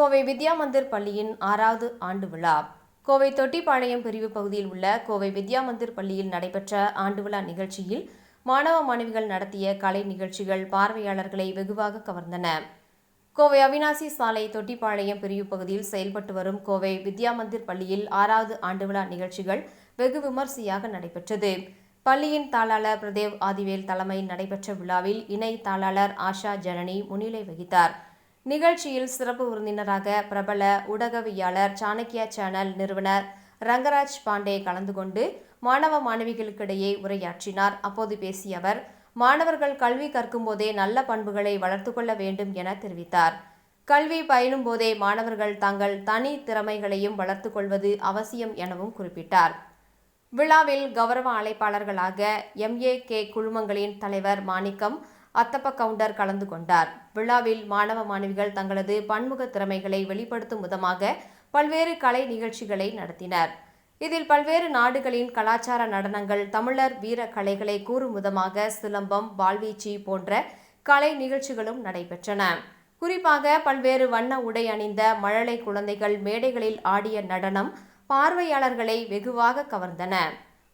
கோவை வித்யா மந்திர் பள்ளியின் ஆறாவது ஆண்டு விழா. கோவை தொட்டிப்பாளையம் பிரிவு பகுதியில் உள்ள கோவை வித்யா மந்திர் பள்ளியில் நடைபெற்ற ஆண்டு விழா நிகழ்ச்சியில் மாணவ மாணவிகள் நடத்திய கலை நிகழ்ச்சிகள் பார்வையாளர்களை வெகுவாக கவர்ந்தன. கோவை அவினாசி சாலை தொட்டிப்பாளையம் பிரிவு பகுதியில் செயல்பட்டு வரும் கோவை வித்யா மந்திர் பள்ளியில் ஆறாவது ஆண்டு விழா நிகழ்ச்சிகள் வெகு விமர்சையாக நடைபெற்றது. பள்ளியின் தாளாளர் பிரதேவ் ஆதிவேல் தலைமையில் நடைபெற்ற விழாவில் இணை தாளாளர் ஆஷா ஜனனி முன்னிலை வகித்தார். நிகழ்ச்சியில் சிறப்பு விருந்தினராக பிரபல ஊடகவியாளர் சாணக்கியா சேனல் நிறுவனர் ரங்கராஜ் பாண்டே கலந்து கொண்டு மாணவ மாணவிகளுக்கிடையே உரையாற்றினார். அப்போது பேசிய அவர் மாணவர்கள் கல்வி கற்கும் போதே நல்ல பண்புகளை வளர்த்து கொள்ள வேண்டும் என தெரிவித்தார். கல்வி பயிலும் போதே மாணவர்கள் தங்கள் தனி திறமைகளையும் வளர்த்துக் கொள்வது அவசியம் எனவும் குறிப்பிட்டார். விழாவில் கௌரவ அழைப்பாளர்களாக எம்ஏ கே குழுமங்களின் தலைவர் மாணிக்கம் அத்தப்ப கவுண்டர் கலந்து கொண்டார். விழாவில் மாணவ மாணவிகள் தங்களது பன்முக திறமைகளை வெளிப்படுத்தும் விதமாக பல்வேறு கலை நிகழ்ச்சிகளை நடத்தினர். இதில் பல்வேறு நாடுகளின் கலாச்சார நடனங்கள் தமிழர் வீர கலைகளை கூறும் விதமாக சிலம்பம் வாள்வீச்சு போன்ற கலை நிகழ்ச்சிகளும் நடைபெற்றன. குறிப்பாக பல்வேறு வண்ண உடை அணிந்த மழலை குழந்தைகள் மேடைகளில் ஆடிய நடனம் பார்வையாளர்களை வெகுவாக கவர்ந்தன.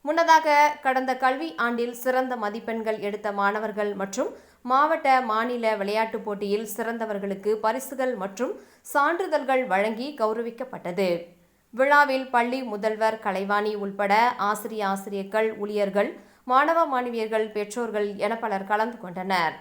முன்னதாக கடந்த கல்வி ஆண்டில் சிறந்த மதிப்பெண்கள் எடுத்த மாணவர்கள் மற்றும் மாவட்ட மாநில விளையாட்டுப் போட்டியில் சிறந்தவர்களுக்கு பரிசுகள் மற்றும் சான்றிதழ்கள் வழங்கி கௌரவிக்கப்பட்டது. விழாவில் பள்ளி முதல்வர் கலைவாணி உள்பட ஆசிரிய ஆசிரியர்கள் ஊழியர்கள் மாணவ மாணவியர்கள் பெற்றோர்கள் என பலர் கலந்து கொண்டனர்.